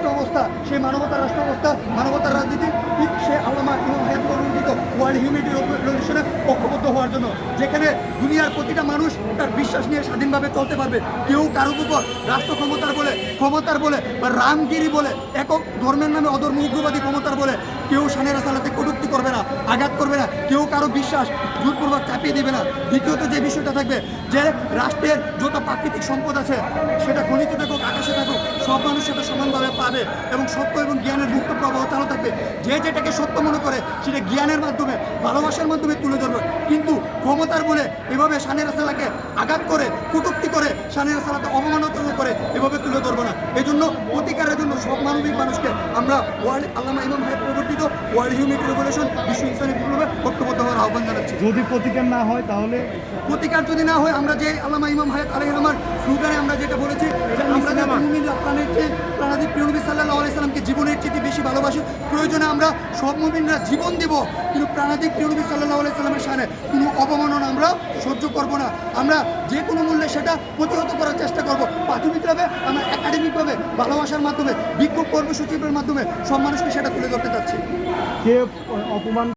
রাষ্ট্র অবস্থা সেই মানবতার রাষ্ট্র অবস্থা মানবতার রাজনীতি সে আল্লামা ইমাম হায়াত প্রবর্তিত ওয়ার্ল্ড হিউম্যানিটি রেভলিউশনে ঐক্যবদ্ধ হওয়ার জন্য, যেখানে দুনিয়ার প্রতিটা মানুষ তার বিশ্বাস নিয়ে স্বাধীনভাবে চলতে পারবে। কেউ কারোর উপর রাষ্ট্র ক্ষমতার বলে ক্ষমতার বলে, বা রামগিরি বলে, একক ধর্মের নামে অধর্ম উগ্রবাদী ক্ষমতার বলে, কেউ সানের সালাতে কটূক্তি করবে না, আঘাত করবে না, কেউ কারও বিশ্বাস জোরপূর্বক চাপিয়ে দেবে না। দ্বিতীয়ত যে বিষয়টা থাকবে, যে রাষ্ট্রের যত প্রাকৃতিক সম্পদ আছে, সেটা খনিতে থাকুক, আকাশে থাকুক সব মানুষ সেটা সমানভাবে পাবে এবং সত্য এবং জ্ঞানের মুক্ত প্রবাহ চালু থাকবে। যে যেটাকে সত্য মনে করে সেটা জ্ঞানের মাধ্যমে ভালোবাসার মাধ্যমে তুলে ধরবে। কিন্তু ক্ষমতার বলে এভাবে সানের সালাকে আঘাত করে কুটুক্তি করে সানের সালাতে অবমাননা করে এভাবে তুলে ধরবো না। এই জন্য অধিকারের জন্য সব মানবিক মানুষকে আমরা ওয়ার্ল্ড আল্লামা ইমাম ভাইয়ের প্রবর্তিত ওয়ার্ল্ড হিউম্যানিটি রেভলিউশন বিশ্ব ইসলামী বিপ্লবে ঐক্যবদ্ধ হওয়ার আহ্বান জানাচ্ছি। যদি প্রতিকার না হয় তাহলে? প্রতিকার যদি না হয় আমরা যে আল্লামা ইমাম হায়াত আলহ আমার স্লোগানে আমরা যেটা বলেছি প্রাণের প্রাণাদি প্রিয়নবী সাল্লাহ আলাইসাল্লামকে জীবনের চেয়ে বেশি ভালোবাসি প্রয়োজনে আমরা সব মুমিনরা জীবন দেব। কিন্তু প্রাণাদিক প্রিয়নবী সাল্লাহ আলাইসাল্লামের সামনে কোনো অবমাননা আমরা সহ্য করব না। আমরা যে কোনো মূল্যে সেটা প্রতিহত করার চেষ্টা করব। প্রাথমিকভাবে আমরা একাডেমিকভাবে ভালোবাসার মাধ্যমে বিক্ষোভ কর্মসূচির মাধ্যমে সব মানুষকে সেটা তুলে ধরতে চাচ্ছি। কে অপমান